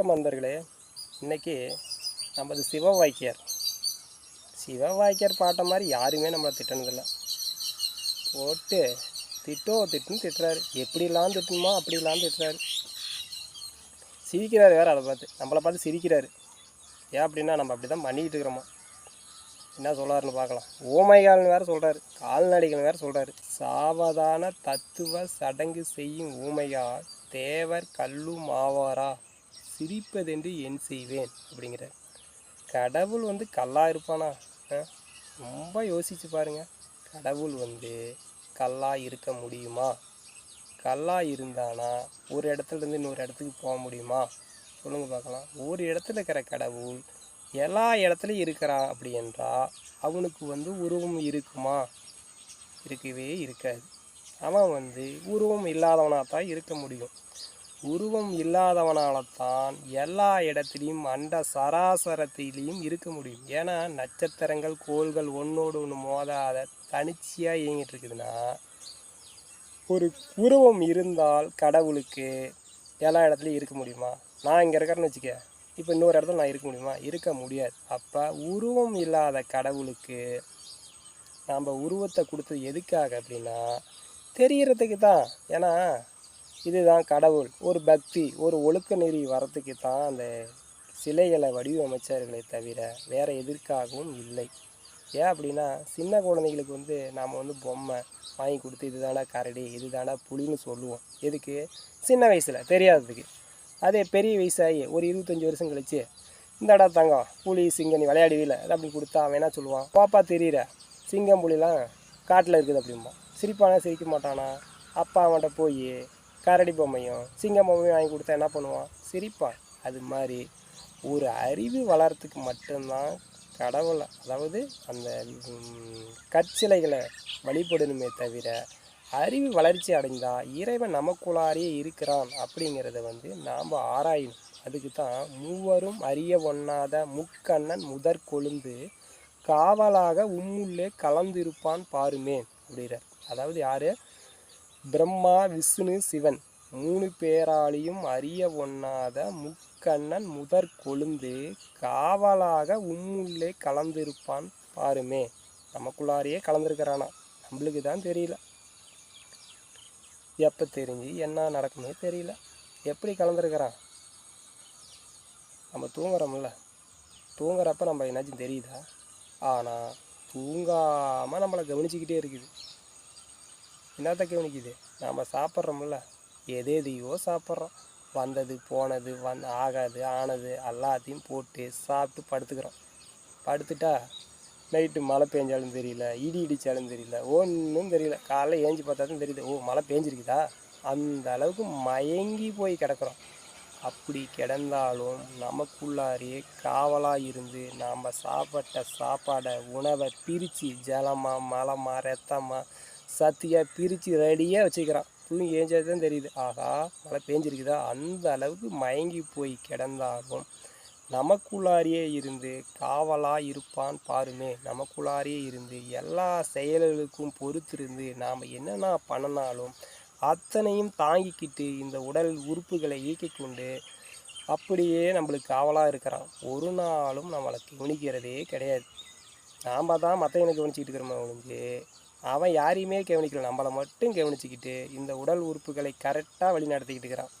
வணக்கம் நண்பர்களே. இன்னைக்கு நமது சிவ வாக்கியார். சிவ வாக்கியார் பாட்ட மாதிரி யாருமே நம்மளை திட்டினதில்லை. போட்டு திட்டோ திட்டுன்னு திட்டுறாரு. எப்படிலாம் திட்டணுமோ அப்படிலாம் திட்டுறாரு. சிரிக்கிறாரு வேற அதை பார்த்து. நம்மளை பார்த்து சிரிக்கிறாரு. ஏன் அப்படின்னா நம்ம அப்படி தான் பண்ணிக்கிட்டு இருக்கிறோமா? என்ன சொல்கிறாருன்னு பார்க்கலாம். ஊமைகால்னு வேற சொல்கிறாரு கால்நடைகள் வேற சொல்கிறாரு சாவதான தத்துவ சடங்கு செய்யும் ஊமையால் தேவர் கல்லு மாவாரா சிரிப்பதென்று என் செய்வேன் அப்படிங்கிற கடவுள் வந்து கல்லா இருப்பானா? ஆ? ரொம்ப யோசிச்சு பாருங்கள் கடவுள் வந்து கல்லா இருக்க முடியுமா? கல்லா இருந்தானா ஒரு இடத்துல இருந்து இன்னொரு இடத்துக்கு போக முடியுமா? சொல்லுங்க பார்க்கலாம். ஒரு இடத்துல இருக்கிற கடவுள் எல்லா இடத்துலையும் இருக்கிறான் அப்படி என்றால் அவனுக்கு வந்து உருவம் இருக்குமா? இருக்கவே இருக்காது. அவன் வந்து உருவம் இல்லாதவனாக தான் இருக்க முடியும். உருவம் இல்லாதவனால தான் எல்லா இடத்துலையும் அண்ட சராசரத்திலையும் இருக்க முடியும். ஏன்னா நட்சத்திரங்கள் கோள்கள் ஒன்றோடு ஒன்று மோதாத தனிச்சையாக இயங்கிட்டு இருக்குதுன்னா ஒரு உருவம் இருந்தால் கடவுளுக்கு எல்லா இடத்துலையும் இருக்க முடியுமா? நான் இங்கே இருக்கிறேன்னு வச்சுக்க. இப்போ இன்னொரு இடத்துல நான் இருக்க முடியுமா? இருக்க முடியாது. அப்போ உருவம் இல்லாத கடவுளுக்கு நம்ம உருவத்தை கொடுத்தது எதுக்காக அப்படின்னா தெரிகிறதுக்கு தான் ஏன்னா இதுதான் கடவுள். ஒரு பக்தி ஒரு ஒழுக்க நெறி வரத்துக்கு தான் அந்த சிலைகளை வடிவமைச்சார்களே தவிர வேறு எதற்காகவும் இல்லை. ஏன் அப்படின்னா சின்ன குழந்தைங்களுக்கு வந்து நாம் வந்து பொம்மை வாங்கி கொடுத்து இதுதாண்டா கரடி இதுதாண்டா புலின்னு சொல்லுவோம். எதுக்கு? சின்ன வயசில் தெரியாததுக்கு. அதே பெரிய வயசாகி ஒரு இருபத்தஞ்சி வருஷம் கழிச்சு இந்தாடா தங்கம் புலி சிங்கம் நீ விளையாடுவீல அதை அப்படி கொடுத்தா அவன் என்ன சொல்லுவான்? பாப்பா தெரியுற சிங்கம் புலிலாம் காட்டில் இருக்குது அப்படிம்பா சிரிப்பானா சிரிக்க மாட்டானா? அப்பா அவன்கிட்ட போய் கரடி பொம்மையும் சிங்க பொம்மையும் வாங்கி கொடுத்தா என்ன பண்ணுவான்? சிரிப்பான் அது மாதிரி ஒரு அறிவு வளர்றதுக்கு மட்டும்தான் கடவுளை அதாவது அந்த கற்சிலைகளை வழிபடணுமே தவிர அறிவு வளர்ச்சி அடைந்தால் இறைவன் நமக்குள்ளாரியே இருக்கிறான் அப்படிங்கிறத வந்து நாம் ஆராயணும். அதுக்கு தான் மூவரும் அறிய ஒண்ணாத முக்கண்ணன் முதற் கொழுந்து காவலாக உம்முள்ளே கலந்திருப்பான் பாருமே அப்படிங்கிறார் அதாவது யார்? பிரம்மா விஷ்ணு சிவன் மூணு பேராலையும் அறிய ஒண்ணாத முக்கண்ணன் முதற் கொழுந்து காவலாக உம்முள்ளே கலந்திருப்பான் பாருமே. நமக்குள்ளாரையே கலந்துருக்கிறானா? நம்மளுக்கு தான் தெரியல. எப்போ தெரிஞ்சு என்ன நடக்குமே தெரியல. எப்படி கலந்துருக்கிறான்? நம்ம தூங்குறோம்ல. தூங்குறப்ப நம்ம என்னாச்சும் தெரியுதா? ஆனால் தூங்காமல் நம்மளை கவனிச்சுக்கிட்டே இருக்குது. என்னத்த கவனிக்குது நாம் சாப்பிட்றோம்ல. எது எதையோ சாப்பிட்றோம். வந்தது போனது வந் ஆகாது ஆனது எல்லாத்தையும் போட்டு சாப்பிட்டு படுத்துக்கிறோம். படுத்துட்டா நைட்டு மழை பெஞ்சாலும் தெரியல இடி இடித்தாலும் தெரியல ஒன்றும் தெரியல. காலைல ஏஞ்சி பார்த்தா தான் தெரியுது ஓ மழை பெஞ்சிருக்குதா? அந்த அளவுக்கு மயங்கி போய் கிடக்குறோம். அப்படி கிடந்தாலும் நமக்குள்ளாரே காவலாக இருந்து நாம் சாப்பிட்ட சாப்பாடை உணவை பிரித்து ஜலமாக மலமா ரத்தமாக சத்தியாக பிரித்து ரெடியாக வச்சுக்கிறான். தூங்கி ஏஞ்சது தான் தெரியுது. ஆகா மழை பேஞ்சிருக்குதா? அந்த அளவுக்கு மயங்கி போய் கிடந்தாலும் நமக்குள்ளாரியே இருந்து காவலாக இருப்பான் பாருமே. நமக்குள்ளாரியே இருந்து எல்லா செயல்களுக்கும் பொறுத்திருந்து நாம் என்னென்ன பண்ணினாலும் அத்தனையும் தாங்கிக்கிட்டு இந்த உடல் உறுப்புகளை இயக்கிக்கொண்டு அப்படியே நம்மளுக்கு காவலாக இருக்கிறான். ஒரு நாளும் நம்மளை கவனிக்கிறதே கிடையாது. நாம் தான் மற்றவனை கவனிச்சிக்கிட்டு இருக்கிறோமே ஒழிஞ்சு. அவன் யாரையுமே கவனிக்கல. நம்மளை மட்டும் கவனிச்சிக்கிட்டு இந்த உடல் உறுப்புகளை கரெக்டாக வழி நடத்திக்கிட்டு இருக்கிறான்.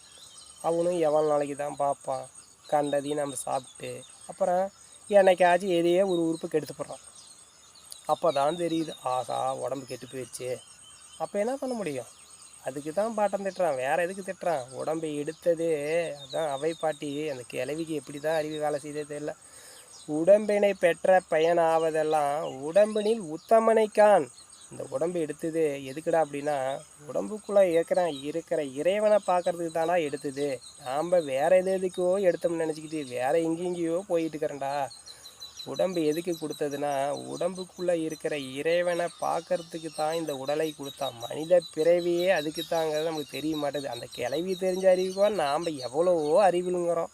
அவனும் எவ்வளோ நாளைக்கு தான் பார்ப்பான். கண்டதையும் நம்ம சாப்பிட்டு அப்புறம் என்னைக்காச்சும் எதையே ஒரு உறுப்பு கெடுத்து போடுறான். அப்போ தான் தெரியுது ஆசா உடம்பு கெட்டு போயிடுச்சு. அப்போ என்ன பண்ண முடியும்? அதுக்கு தான் பாட்டம் திட்டுறான். வேறு எதுக்கு திட்டுறான்? உடம்பை எடுத்ததே. அதுதான் அவை பாட்டி. அந்த கிழவிக்கு எப்படி தான் அறிவு வேலை செய்தே தெரியல. உடம்பினை பெற்ற பயனாவதெல்லாம் உடம்பினில் உத்தமனைக்கான் இந்த உடம்பு எடுத்தது எதுக்குடா அப்படின்னா உடம்புக்குள்ளே இருக்கிற இருக்கிற இறைவனை பார்க்கறதுக்கு தானா எடுத்தது. நாம் வேறு எது எதுக்கோ எடுத்தோம்னு நினச்சிக்கிட்டு வேறு எங்கெங்கேயோ போயிட்டு இருக்கிறேன்டா. உடம்பு எதுக்கு கொடுத்ததுன்னா உடம்புக்குள்ளே இருக்கிற இறைவனை பார்க்கறதுக்கு தான் இந்த உடலை கொடுத்தான். மனித பிறவியே அதுக்கு தாங்கிறது நமக்கு தெரிய மாட்டேது. அந்த கிளவி தெரிஞ்ச அறிவுக்கோ நாம் எவ்வளவோ அறிவிலுங்கிறோம்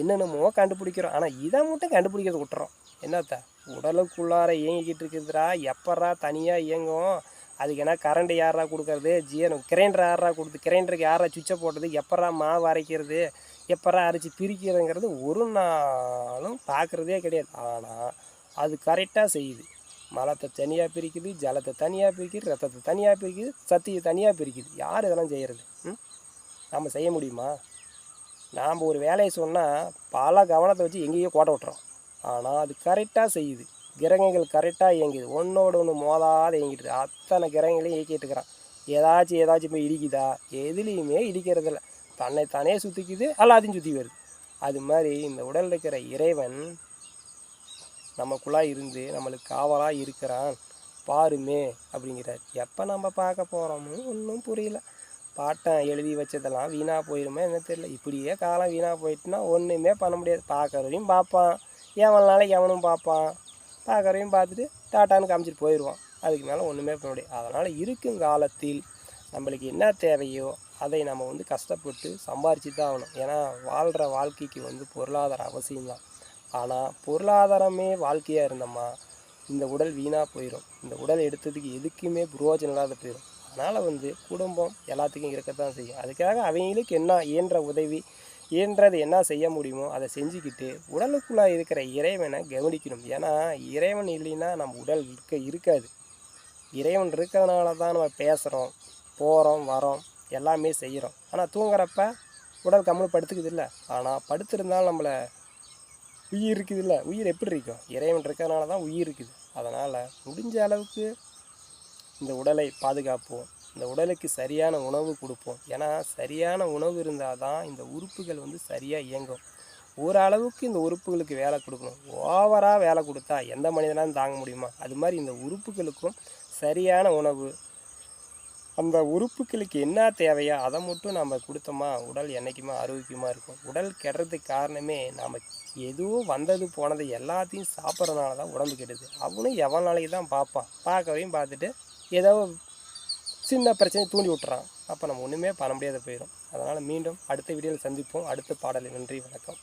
என்னென்னமோ கண்டுபிடிக்கிறோம். ஆனால் இதை மட்டும் கண்டுபிடிக்கிறது விட்டுறோம். என்னத்த உடலுக்குள்ளார இயங்கிக்கிட்டு இருக்குதுடா எப்பட்றா தனியாக இயங்கும் அதுக்கு என்ன கரண்ட் யாரா கொடுக்கறது? ஜியன் கிரைண்டர் யாரா கொடுத்து கிரைண்டருக்கு யாரா சுவிட்சை போட்டது? எப்பட்றா மாவு அரைக்கிறது? எப்பரா அரைச்சி பிரிக்கிறதுங்கிறது ஒரு நாளும் பார்க்குறதே கிடையாது. ஆனால் அது கரெக்டாக செய்யுது. மலத்தை தனியாக பிரிக்குது ஜலத்தை தனியாக பிரிக்குது ரத்தத்தை தனியாக பிரிக்குது சத்தியை தனியாக பிரிக்குது. யார் இதெல்லாம் செய்கிறது ம்? நம்ம செய்ய முடியுமா? நாம் ஒரு வேலையை சொன்னால் பல கவனத்தை வச்சு எங்கேயோ கோட்டை விட்டுறோம். ஆனால் அது கரெக்டாக செய்யுது. கிரகங்கள் கரெக்டாக இயங்குது. ஒன்றோட ஒன்று மோதாத இயங்கிட்டு அத்தனை கிரகங்களையும் இயக்கிட்டு இருக்கிறான். ஏதாச்சும் ஏதாச்சும் போய் இடிக்குதா? எதுலேயுமே இடிக்கிறதில்ல. தன்னைத்தானே சுற்றிக்குது எல்லாத்தையும் சுற்றி வருது. அது மாதிரி இந்த உடல் இருக்கிற இறைவன் நமக்குள்ளாக இருந்து நம்மளுக்கு காவலாக இருக்கிறான். பாருமே அப்படிங்கிறார். எப்போ நம்ம பார்க்க போகிறோமோ ஒன்றும் புரியல. பாட்டம் எழுதி வச்சதெல்லாம் வீணாக போயிருமே என்ன தெரியல. இப்படியே காலம் வீணாக போயிட்டுனா ஒன்றுமே பண்ண முடியாது. பார்க்குறதையும் பார்ப்பான். எவன் நாளைக்கு எவனும் பார்ப்பான். பார்க்குறையும் பார்த்துட்டு டாட்டான்னு காமிச்சிட்டு போயிடுவான். அதுக்கு மேலே ஒன்றுமே பண்ண முடியாது. அதனால் இருக்கும் காலத்தில் நம்மளுக்கு என்ன தேவையோ அதை நம்ம வந்து கஷ்டப்பட்டு சம்பாரிச்சு தான் ஆகணும். ஏன்னா வாழ்கிற வாழ்க்கைக்கு வந்து பொருளாதாரம் அவசியம்தான். ஆனால் பொருளாதாரமே வாழ்க்கையாக இருந்தோமா இந்த உடல் வீணாக போயிடும் இந்த உடல் எடுத்ததுக்கு எதுக்குமே புரோஜனம் இல்லாத போயிடும் அதனால் வந்து குடும்பம் எல்லாத்துக்கும் இருக்கத்தான் செய்யும். அதுக்காக அவங்களுக்கு என்ன இயன்ற உதவி இயன்றது என்ன செய்ய முடியுமோ அதை செஞ்சுக்கிட்டு உடலுக்குள்ளே இருக்கிற இறைவனை கவனிக்கணும். ஏன்னா இறைவன் இல்லைன்னா நம்ம உடல் இருக்க இருக்காது. இறைவன் இருக்கிறதுனால தான் நம்ம பேசுகிறோம் போகிறோம் வரோம் எல்லாமே செய்கிறோம். ஆனால் தூங்குறப்ப உடல் கம்மல் படுத்துக்குது இல்லை. ஆனால் படுத்திருந்தாலும் நம்மளை உயிர் இருக்குது இல்லை. உயிர் எப்படி இருக்கும்? இறைவன் இருக்கிறதுனால தான் உயிர் இருக்குது. அதனால் முடிஞ்ச அளவுக்கு இந்த உடலை பாதுகாப்போம். இந்த உடலுக்கு சரியான உணவு கொடுப்போம். ஏன்னா சரியான உணவு இருந்தால் தான் இந்த உறுப்புகள் வந்து சரியாக இயங்கும். ஓரளவுக்கு இந்த உறுப்புகளுக்கு வேலை கொடுக்கணும். ஓவராக வேலை கொடுத்தா எந்த மனிதனாலும் தாங்க முடியுமா? அது மாதிரி இந்த உறுப்புகளுக்கும் சரியான உணவு. அந்த உறுப்புகளுக்கு என்ன தேவையோ அதை மட்டும் நம்ம கொடுத்தோமா உடல் என்றைக்குமே ஆரோக்கியமாக இருக்கும். உடல் கெடுறதுக்கு காரணமே நம்ம எதுவும் வந்தது போனது எல்லாத்தையும் சாப்பிட்றதுனால தான் உடம்பு கெடுது. அவனும் எவ்வளோ நாளைக்கு தான் பார்ப்பான். பார்க்கவையும் பார்த்துட்டு ஏதோ சின்ன பிரச்சனையை தூண்டி விட்டுறான். அப்போ நம்ம ஒன்றுமே பண்ண முடியாத போயிடும் அதனால் மீண்டும் அடுத்த வீடியோவில் சந்திப்போம். அடுத்த பாடலில். நன்றி வணக்கம்.